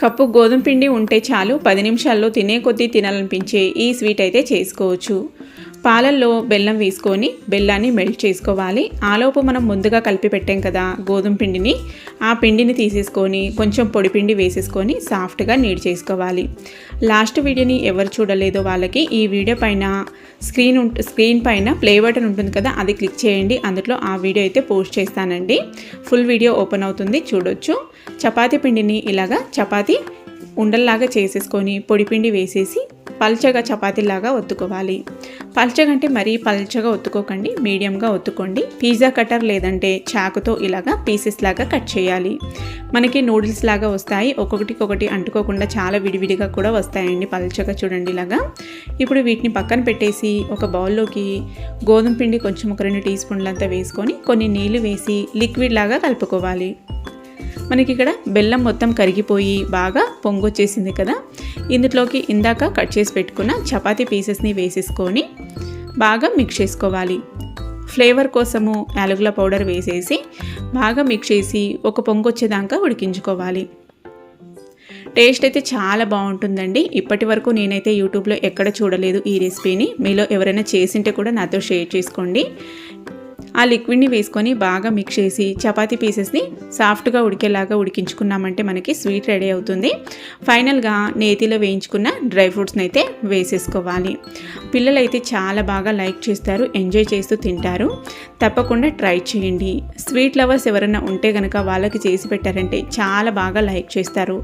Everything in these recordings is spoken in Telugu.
కప్పు గోధుమ పిండి ఉంటే చాలు పది నిమిషాల్లో తినే కొద్దీ తినాలనిపించే ఈ స్వీట్ అయితే చేసుకోవచ్చు. పాలల్లో బెల్లం వేసుకొని బెల్లాన్ని మెల్ట్ చేసుకోవాలి. ఆలోపు మనం ముందుగా కలిపి పెట్టాం కదా గోధుమ పిండిని. ఆ పిండిని తీసేసుకొని కొంచెం పొడి పిండి వేసేసుకొని సాఫ్ట్గా నీడ్ చేసుకోవాలి. లాస్ట్ వీడియోని ఎవరు చూడలేదో వాళ్ళకి ఈ వీడియో పైన స్క్రీన్ స్క్రీన్ పైన ప్లే బటన్ ఉంటుంది కదా అది క్లిక్ చేయండి. అందులో ఆ వీడియో అయితే పోస్ట్ చేస్తానండి. ఫుల్ వీడియో ఓపెన్ అవుతుంది చూడొచ్చు. చపాతీ పిండిని ఇలాగా చపాతీ ఉండల్లాగా చేసేసుకొని పొడిపిండి వేసేసి పల్చగా చపాతీలాగా ఒత్తుకోవాలి. పల్చగా అంటే మరీ పల్చగా ఒత్తుకోకండి మీడియంగా ఒత్తుకోండి. పిజ్జా కటర్ లేదంటే చాకుతో ఇలాగా పీసెస్ లాగా కట్ చేయాలి. మనకి నూడిల్స్ లాగా వస్తాయి ఒక్కొక్కటికొకటి అంటుకోకుండా చాలా విడివిడిగా కూడా వస్తాయండి పల్చగా చూడండి ఇలాగా. ఇప్పుడు వీటిని పక్కన పెట్టేసి ఒక బౌల్లోకి గోధుమ పిండి కొంచెం ఒక రెండు టీ స్పూన్లంతా వేసుకొని కొన్ని నీళ్ళు వేసి లిక్విడ్ లాగా కలుపుకోవాలి. మనకి ఇక్కడ బెల్లం మొత్తం కరిగిపోయి బాగా పొంగొచ్చేసింది కదా. ఇందులోకి ఇందాక కట్ చేసి పెట్టుకున్న చపాతీ పీసెస్ని వేసేసుకొని బాగా మిక్స్ చేసుకోవాలి. ఫ్లేవర్ కోసము యాలకుల పౌడర్ వేసేసి బాగా మిక్స్ చేసి ఒక పొంగు వచ్చేదాకా ఉడికించుకోవాలి. టేస్ట్ అయితే చాలా బాగుంటుందండి. ఇప్పటి వరకు నేనైతే యూట్యూబ్లో ఎక్కడ చూడలేదు ఈ రెసిపీని. మీలో ఎవరైనా చేసింటే కూడా నాతో షేర్ చేసుకోండి. ఆ లిక్విడ్ని వేసుకొని బాగా మిక్స్ చేసి చపాతీ పీసెస్ని సాఫ్ట్గా ఉడికేలాగా ఉడికించుకున్నామంటే మనకి స్వీట్ రెడీ అవుతుంది. ఫైనల్గా నేతిలో వేయించుకున్న డ్రై ఫ్రూట్స్ని అయితే వేసేసుకోవాలి. పిల్లలు అయితే చాలా బాగా లైక్ చేస్తారు ఎంజాయ్ చేస్తూ తింటారు. తప్పకుండా ట్రై చేయండి. స్వీట్ లవర్స్ ఎవరైనా ఉంటే కనుక వాళ్ళకి చేసి పెట్టారంటే చాలా బాగా లైక్ చేస్తారు.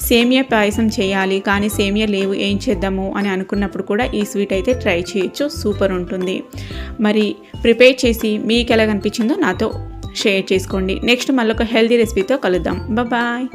సేమియా పాయసం చేయాలి కానీ సేమియా లేవు ఏం చేద్దాము అని అనుకున్నప్పుడు కూడా ఈ స్వీట్ అయితే ట్రై చేయొచ్చు సూపర్ ఉంటుంది. మరి ప్రిపేర్ చేసి మీ మీకు ఎలా కనిపించిందో నాతో షేర్ చేసుకోండి. నెక్స్ట్ మళ్ళీ ఒక హెల్తీ రెసిపీతో కలుద్దాం. బాయ్.